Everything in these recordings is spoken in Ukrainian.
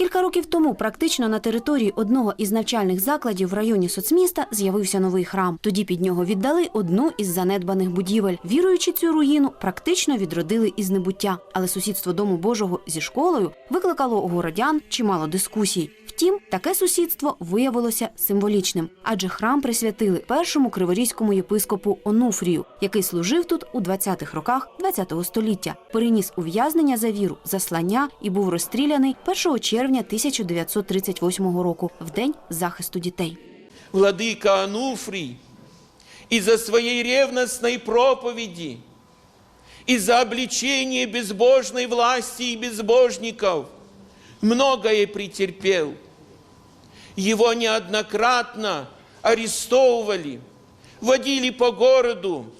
Кілька років тому практично на території одного із навчальних закладів в районі соцміста з'явився новий храм. Тоді під нього віддали одну із занедбаних будівель. Віруючи цю руїну, практично відродили із небуття. Але сусідство Дому Божого зі школою викликало у городян чимало дискусій. Втім, таке сусідство виявилося символічним, адже храм присвятили першому криворізькому єпископу Онуфрію, який служив тут у 20-х роках ХХ століття, переніс ув'язнення за віру, заслання і був розстріляний 1 червня 1938 року, в день захисту дітей. владыка Ануфрий из-за своей ревностной проповеди, из-за обличения безбожной власти и безбожников многое претерпел. Его неоднократно арестовывали, водили по городу.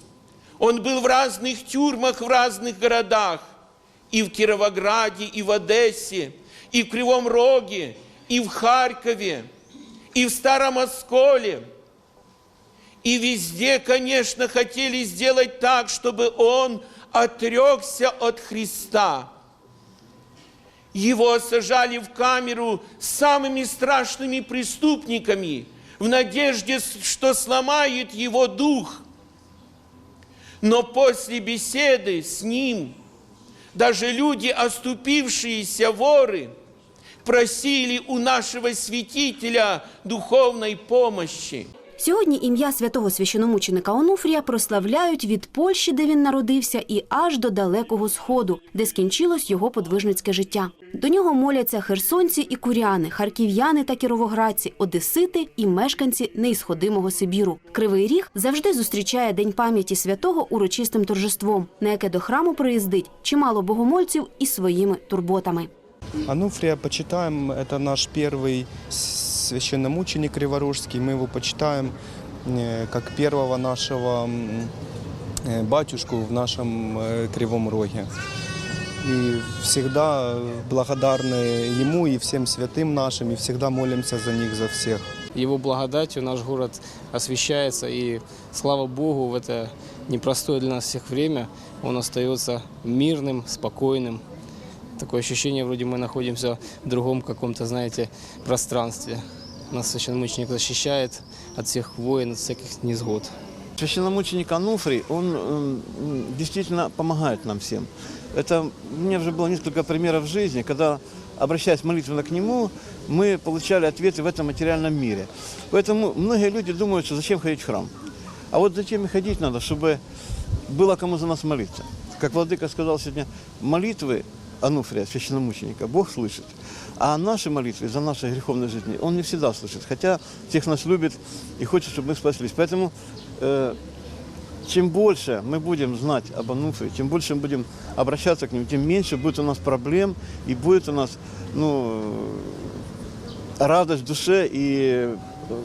Он был в разных тюрьмах в разных городах, и в Кировограде, и в Одессе, и в Кривом Роге, и в Харькове, и в Старом Осколе. И везде, конечно, хотели сделать так, чтобы он отрекся от Христа. Его сажали в камеру с самыми страшными преступниками в надежде, что сломает его дух. Но после беседы с ним даже люди, оступившиеся воры, просили у нашего святителя духовной помощи. Сьогодні ім'я святого священомученика Онуфрія прославляють від Польщі, де він народився, і аж до далекого сходу, де скінчилось його подвижницьке життя. До нього моляться херсонці і куряни, харків'яни та кіровоградці, одесити і мешканці неісходимого Сибіру. Кривий Ріг завжди зустрічає День пам'яті святого урочистим торжеством, на яке до храму приїздить чимало богомольців із своїми турботами. Ануфрия почитаем, это наш первый священномученик Криворожский. Мы его почитаем э, как первого нашего м, э, батюшку в нашем э, Кривом Роге. И всегда благодарны ему и всем святым нашим, и всегда молимся за них, за всех. Его благодатью наш город освещается, и слава Богу, в это непростое для нас всех время он остается мирным, спокойным. Такое ощущение, вроде мы находимся в другом каком-то, знаете, пространстве. Нас священномученик защищает от всех войн, от всяких незгод. Священномученик Ануфрий, он м, действительно помогает нам всем. Это у меня уже было несколько примеров в жизни, когда, обращаясь молитвенно к нему, мы получали ответы в этом материальном мире. Поэтому многие люди думают, что зачем ходить в храм. А вот зачем и ходить надо, чтобы было кому за нас молиться. Как Владыка сказал сегодня, молитвы Ануфрия, священномученика, Бог слышит. А наши молитвы за наши греховные жизни Он не всегда слышит. Хотя всех нас любит и хочет, чтобы мы спаслись. Поэтому э, чем больше мы будем знать об Ануфре, чем больше мы будем обращаться к нему, тем меньше будет у нас проблем и будет у нас ну, радость в душе и э,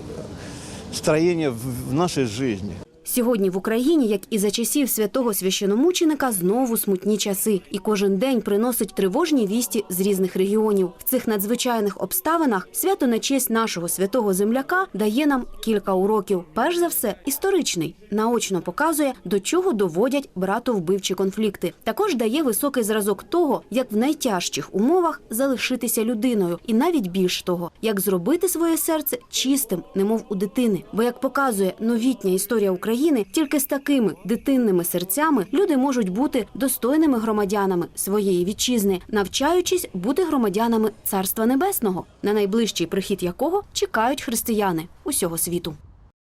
строение в в нашей жизни. Сьогодні в Україні, як і за часів святого священомученика, знову смутні часи, і кожен день приносить тривожні вісті з різних регіонів. В цих надзвичайних обставинах свято на честь нашого святого земляка дає нам кілька уроків. Перш за все, історичний наочно показує, до чого доводять братовбивчі конфлікти. Також дає високий зразок того, як в найтяжчих умовах залишитися людиною, і навіть більш того, як зробити своє серце чистим, немов у дитини. Бо як показує новітня історія України, тільки з такими дитинними серцями люди можуть бути достойними громадянами своєї вітчизни, навчаючись бути громадянами Царства Небесного, на найближчий прихід якого чекають християни усього світу.